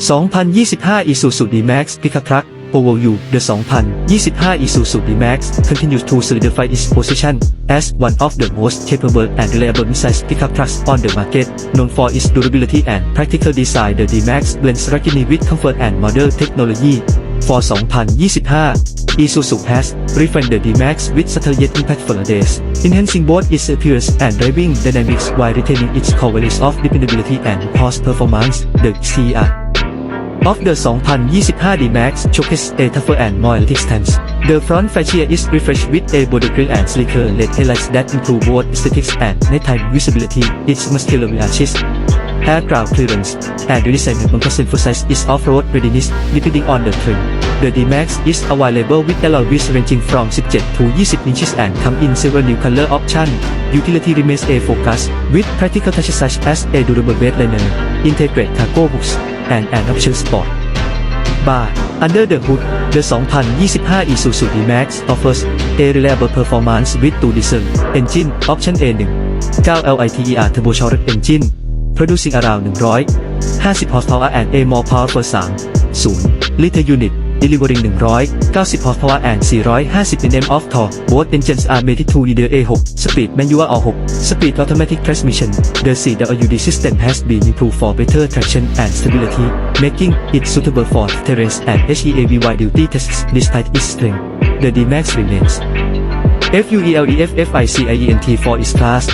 2025 Isuzu D-Max Pickup Truck Overview The 2025 Isuzu D-Max continues to solidify its position as one of the most capable and reliable midsize pickup trucks on the market. Known for its durability and practical design, the D-Max blends ruggedness with comfort and modern technology. For 2025, Isuzu has refined the D-Max with subtle yet impactful days, enhancing both its appearance and driving dynamics while retaining its core values of dependability and cost performance. The CR of the 2025 D-Max showcases a tougher and more athletic stance. The front fascia is refreshed with a bolder grille and sleeker LED headlights that improve both aesthetics and nighttime visibility. Its muscular arches, air ground clearance, and the design bumpers emphasize is off-road readiness depending on the terrain. The D-Max is available with alloy wheels ranging from 17 to 20 inches and come in several new color options. Utility remains a focus with practical touches such as a durable bed liner, integrated cargo hooks, and an option sport bar. Under the hood, the 2025 Isuzu D-Max offers a reliable performance with two diesel engine option A1 9 LITER turbocharged engine producing around 150 horsepower and a more powerful 3 0 liter unit delivering 190 horsepower and 450 Nm of torque. Both engines are mated to either A6 speed manual or 6 speed automatic transmission. The CWD system has been improved for better traction and stability, making it suitable for terrain and HEAVY duty tests despite its strength. The D-Max remains FUELEFFICIENT for its class,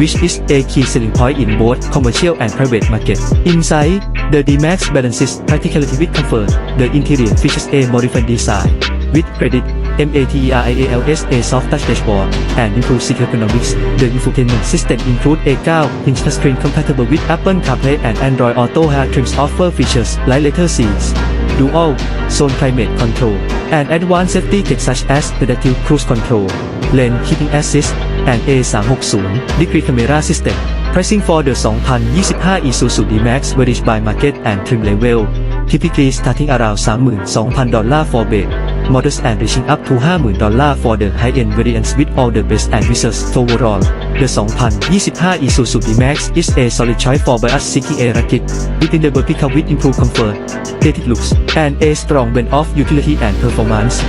which is a key selling point in both commercial and private market. Inside, the D-Max balances practicality with comfort. The interior features a modified design with credit MATERIALS a soft touch dashboard and improved seat ergonomics. The infotainment system includes a 9-inch touchscreen compatible with Apple CarPlay and Android Auto. Hard trims offer features like leather seats, dual zone climate control, and advanced safety tech such as adaptive cruise control, lane keeping assist, and A360 degree camera system. Pricing for the 2025 Isuzu D-Max varies by market and trim level, typically starting around 32,000 dollars for base models and reaching up to 50,000 dollars for the high-end variants with all the best and features overall. The 2025 Isuzu D-Max is a solid choice for buyers seeking a rugged, dependable pickup with improved comfort, aesthetic looks, and a strong blend of utility and performance.